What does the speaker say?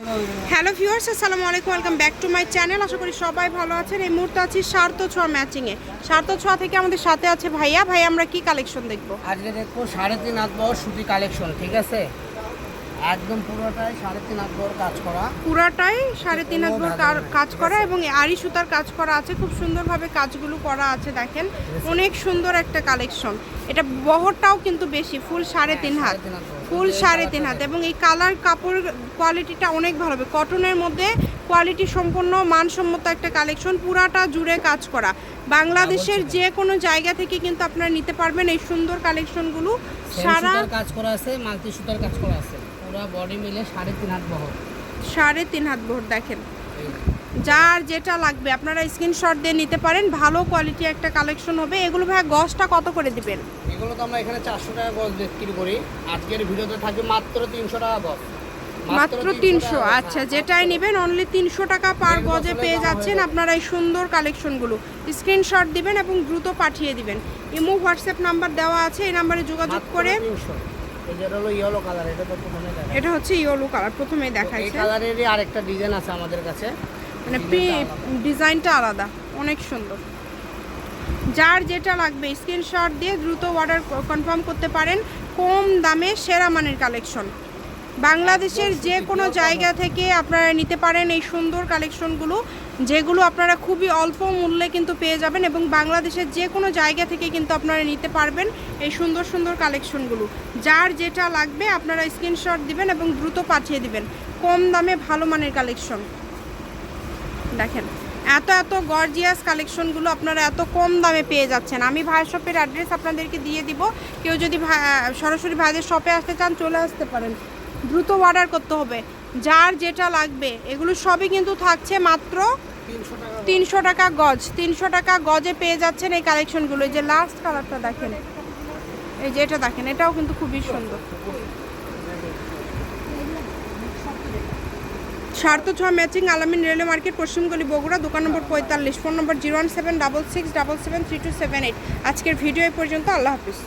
Hello viewers আসসালামু আলাইকুম welcome back to my channel আশা করি সবাই ভালো আছেন। এই মুহূর্তে আছি সার্থ ছোঁয়া ম্যাচিংয়ে সার্থ ছোঁয়া থেকে আমাদের সাথে আছে ভাইয়া। ভাই আমরা কি কালেকশন দেখব? আজকে দেখব সাড়ে তিন হাত বড় সুতি কালেকশন ঠিক আছে? একদম পুরোটাই সাড়ে তিন হাত কাজ করা। পুরাটাই সাড়ে তিন হাত ভর কাজ করা এবং আড়ি সুতার কাজ করা আছে। খুব সুন্দরভাবে কাজগুলো করা আছে দেখেন। অনেক সুন্দর একটা কালেকশন। এটা বহরটাও কিন্তু বেশি ফুল সাড়ে তিন হাত। তিন হাত। ফুল সাড়ে তিন হাত। এবং এই কালার কাপড় কোয়ালিটিটা অনেক ভালো হবে। কটনের মধ্যে কোয়ালিটি সম্পন্ন মানসম্মত একটা কালেকশন পুরাটা জুড়ে কাজ করা। বাংলাদেশের যে কোনো জায়গা থেকে কিন্তু আপনারা নিতে পারবেন এই সুন্দর কালেকশনগুলো। সারা কাজ করা আছে মাল্টি সুতার কাজ করা আছে। পুরো বডি মিলে সাড়ে তিন হাত বহর সাড়ে তিন হাত ভোর দেখেন। যার যেটা লাগবে আপনারা স্ক্রিনশট দিয়ে নিতে পারেন ভালো কোয়ালিটি একটা কালেকশন হবে। এগুলো ভাই গজটা কত করে দিবেন? এগুলো তো আমরা এখানে চারশো টাকা গজ বিক্রি করি। আজকের ভিডিওতে থাকবে মাত্র তিনশো টাকা গজ। মাত্র তিনশো আচ্ছা যেটাই নেবেন অনলি তিনশো টাকা পার এই গজে পেয়ে যাচ্ছেন আপনারা এই সুন্দর কালেকশনগুলো স্ক্রিনশট দিবেন এবং দ্রুত পাঠিয়ে দিবেন। ইমো হোয়াটসঅ্যাপ নাম্বার দেওয়া আছে এই নাম্বারে যোগাযোগ করে হচ্ছে হলো ইয়েলো কালার এটা তো প্রথমে দেখা এটা হচ্ছে ইয়েলো কালার প্রথমেই এই দেখাইছে। কালারেরই আরেকটা ডিজাইন আছে আমাদের কাছে। মানে ডিজাইনটা আলাদা। অনেক সুন্দর। যার যেটা লাগবে স্ক্রিনশট দিয়ে দ্রুত অর্ডার কনফার্ম করতে পারেন। কম দামে সেরা মানের কালেকশন বাংলাদেশের যে কোনো জায়গা থেকে আপনারা নিতে পারেন এই সুন্দর কালেকশনগুলো, যেগুলো আপনারা খুবই অল্প মূল্যে কিন্তু পেয়ে যাবেন এবং বাংলাদেশের যে কোনো জায়গা থেকে কিন্তু আপনারা নিতে পারবেন এই সুন্দর সুন্দর কালেকশনগুলো। যার যেটা লাগবে আপনারা স্ক্রিনশট দিবেন এবং দ্রুত পাঠিয়ে দিবেন। কম দামে ভালো মানের কালেকশন। দেখেন, এত এত গর্জিয়াস কালেকশনগুলো আপনারা এত কম দামে পেয়ে যাচ্ছেন। আমি ভাই শপের অ্যাড্রেস আপনাদেরকে দিয়ে দিব। কেউ যদি সরাসরি ভাইদের শপে আসতে চান, চলে আসতে পারেন। দ্রুত অর্ডার করতে হবে। যার যেটা লাগবে, এগুলো সবই কিন্তু থাকছে মাত্র তিনশো টাকা গজ। তিনশো টাকা গজে পেয়ে যাচ্ছেন এই কালেকশনগুলো এই যে লাস্ট কালারটা দেখেন। এই যে এটা দেখেন, এটাও কিন্তু খুবই সুন্দর। সার্থ ছোঁয়া ম্যাচিং আলামিন রেলওয়ে মার্কেট, পশ্চিমগলি, বগুড়া, দোকান নম্বর পঁয়তাল্লিশ, phone number zero one seven double six double seven three two seven eight. আজকের ভিডিও পর্যন্ত, আল্লাহ হাফিজ।